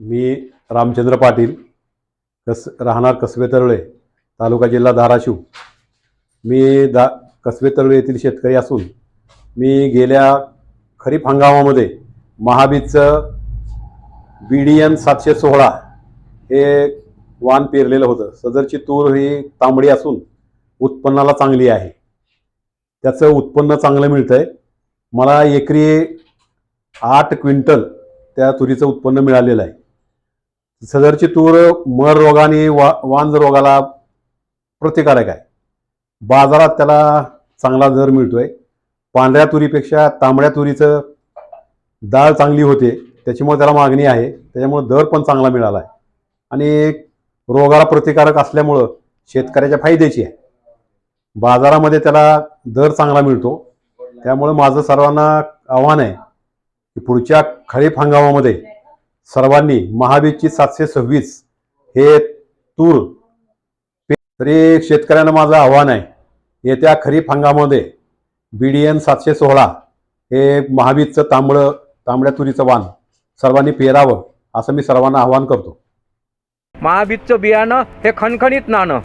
मी रामचंद्र पाटील कस राहणार कसबे तरळे तालुका जिल्हा धाराशिव. मी दा कसबे तरळे येथील शेतकरी असून मी गेल्या खरीप हंगामामध्ये महाबीजचं बी डी एन सातशे सोळा हे वाण पेरलेलं होतं. सदरची तूर ही तांबडी असून उत्पन्नाला चांगली आहे. त्याचं उत्पन्न चांगलं मिळतं आहे मला एकरी आठ क्विंटल त्या तुरीचं उत्पन्न मिळालेलं आहे. सदरची तूर मर रोगाने वा वांज रोगाला प्रतिकारक आहे. बाजारात त्याला चांगला दर मिळतोय. पांढऱ्या तुरीपेक्षा तांबड्या तुरीचं डाळ चांगली होते. त्याच्यामुळे त्याला मागणी आहे. त्याच्यामुळे दर पण चांगला मिळाला आहे आणि रोगाला प्रतिकारक असल्यामुळं शेतकऱ्याच्या फायद्याची आहे. बाजारामध्ये त्याला दर चांगला मिळतो. त्यामुळे माझं सर्वांना आव्हान आहे की पुढच्या खरीप हंगामामध्ये सर्वांनी महाबीजची सातशे सव्वीस हे तूर तरी शेतकऱ्यांना माझं आव्हान आहे. येत्या खरीप हंगामामध्ये बी डी एन सातशे सोळा हे महाबीजचं तांबडं तांबड्या तुरीचं वाण सर्वांनी पेरावं असं मी सर्वांना आवाहन करतो. महाबीजचं बियाणं हे खणखणीत नाणं.